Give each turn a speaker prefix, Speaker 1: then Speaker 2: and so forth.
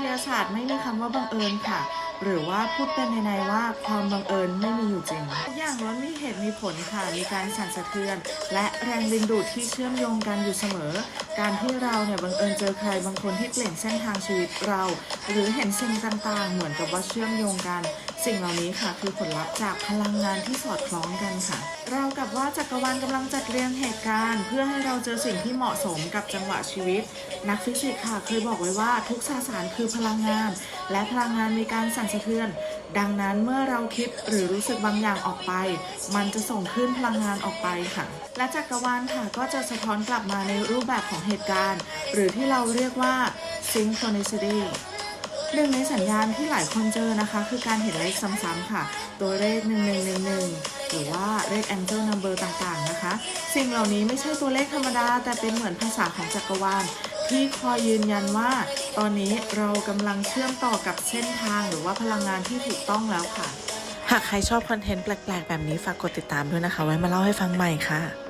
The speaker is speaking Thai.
Speaker 1: ทยาศาสตร์ไม่มีคำว่าบังเอิญค่ะ หรือว่าพูดเป็นในๆว่าความบังเอิญไม่มีอยู่จริงทุกอย่างล้วนมีเหตุมีผลค่ะ มีการสั่นสะเทือน และแรงดึงดูดที่เชื่อมโยงกันอยู่เสมอ การที่เราเนี่ยบังเอิญเจอใครบางคนที่เปลี่ยนเส้นทางชีวิตเรา หรือเห็นสิ่งต่างๆ เหมือนกับว่าเชื่อมโยงกัน สิ่งเหล่านี้ค่ะคือผลลัพธ์จากพลังงานที่สอดคล้องกันค่ะ ว่าจักรวาลกำลังจัดเรียงเหตุการณ์ เพื่อให้เราเจอสิ่งที่เหมาะสมกับจังหวะชีวิต นักฟิสิกส์ค่ะเคยบอกไว้ว่าทุกสสารคือพลังงาน และพลังงานมีการสั่นสะเทือน ดังนั้นเมื่อเราคิดหรือรู้สึกบางอย่างออกไป มันจะส่งขึ้นพลังงานออกไปค่ะ และจักรวาลค่ะก็จะสะท้อนกลับมาในรูปแบบของเหตุการณ์ หรือที่เราเรียกว่า synchronicity หนึ่งในสัญญาณที่หลายคนเจอนะคะ คือการเห็นเลขซ้ำๆค่ะ ตัวเลข 1111 เลขแอว่าเลข angel number ต่างๆนะคะ สิ่งเหล่านี้ไม่ใช่ตัวเลขธรรมดา แต่เป็นเหมือนภาษาของจักรวาลที่คอยยืนยันว่า ตอนนี้เรากำลังเชื่อมต่อกับเส้นทางหรือว่าพลังงานที่ถูกต้องแล้วค่ะ
Speaker 2: หากใครชอบคอนเทนต์แปลก ๆ แบบนี้ฝากกดติดตามด้วยนะคะ ไว้มาเล่าให้ฟังใหม่ค่ะ